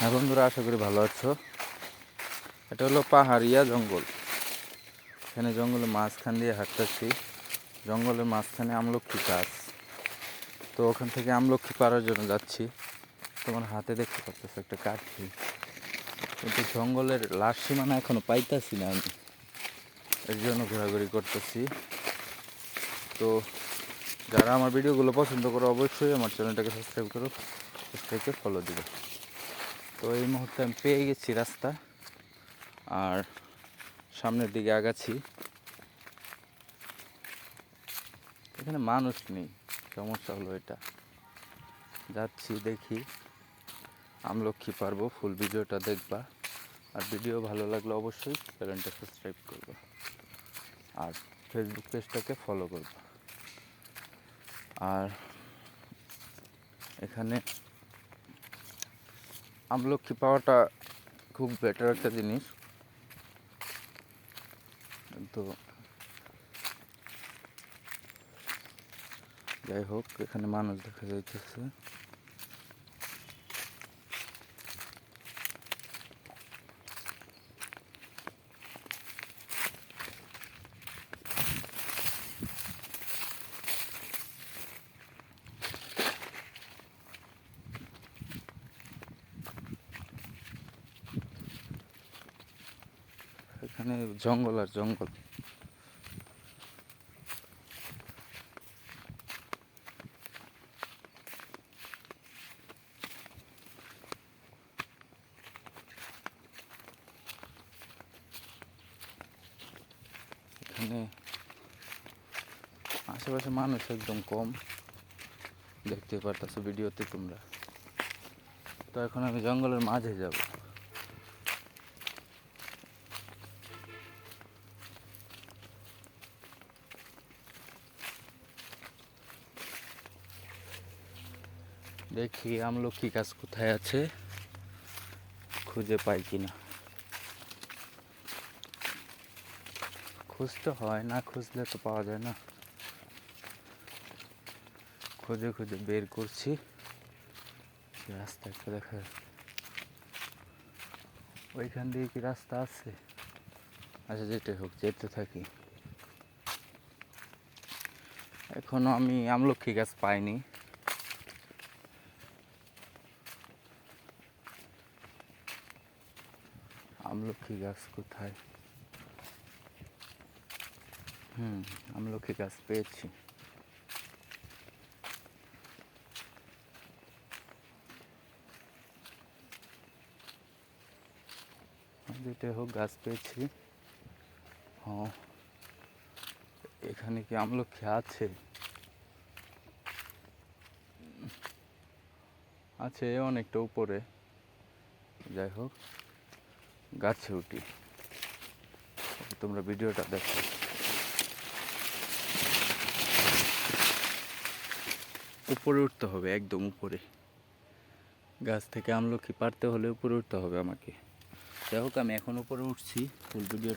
হ্যাঁ বন্ধুরা, আশা করি ভালো আছো। এটা হলো পাহাড়িয়া জঙ্গল। এখানে জঙ্গলের মাঝখান দিয়ে হাঁটতেছি। জঙ্গলের মাঝখানে আমলক্ষী গাছ। তো ওখান থেকে আমলক্ষী পাড়ার জন্য যাচ্ছি। তোমার হাতে দেখতে পাচ্ছ একটা কাঠি। কিন্তু জঙ্গলের লাশ সীমানা এখনও পাইতাছি না আমি। এর জন্য ঘোরাঘুরি করতেছি। তো যারা আমার ভিডিওগুলো পছন্দ করো, অবশ্যই আমার চ্যানেলটাকে সাবস্ক্রাইব করো, সাবস্ক্রাইবকে ফলো দিবে। তো এই মুহূর্তে আমি পেয়ে গেছি রাস্তা, আর সামনের দিকে আগাছি এখানে মানুষ নেই, সমস্যা হলো এটা। যাচ্ছি দেখি, আমলক্ষী পারব, ফুল ভিডিওটা দেখবা। আর ভিডিও ভালো লাগলে অবশ্যই চ্যানেলটা সাবস্ক্রাইব করবা। আর ফেসবুক পেজটাকে ফলো করবা। আর এখানে আমলক্ষী পাওয়াটা খুব বেটার একটা জিনিস। তো যাই হোক এখানে মানুষ দেখা যাইতেছে। এখানে জঙ্গল আর জঙ্গল। এখানে আশেপাশে মানুষ একদম কম দেখতে পারতেছো ভিডিওতে তোমরা। তো এখন আমি জঙ্গলের মাঝে যাব। দেখি আমলক্ষী গাছ কোথায় আছে, খুঁজে পাই কিনা। খুঁজতে হয়, না খুঁজলে তো পাওয়া যায় না। খুঁজে খুঁজে বের করছি। রাস্তা একটা দেখা ওইখান দিয়ে কি রাস্তা আছে? আচ্ছা যেতে হোক, যেতে থাকি। এখনও আমি আমলক্ষী গাছ পাইনি। আমলক্ষী গাছ কোথায়? হুম, আমলক্ষী গাছ পেয়েছি। যেটা হোক গাছ পেয়েছি। হ্যাঁ এখানে কি আমলক্ষী আছে? আছে অনেকটা উপরে। যাই হোক। গাছে উঠি। তোমরা ভিডিওটা দেখো। উপরে উঠতে হবে, একদম উপরে। গাছ থেকে আমলকি পারতে হলে উপরে উঠতে হবে আমাকে। যাই হোক, আমি এখন উপরে উঠছি। Full video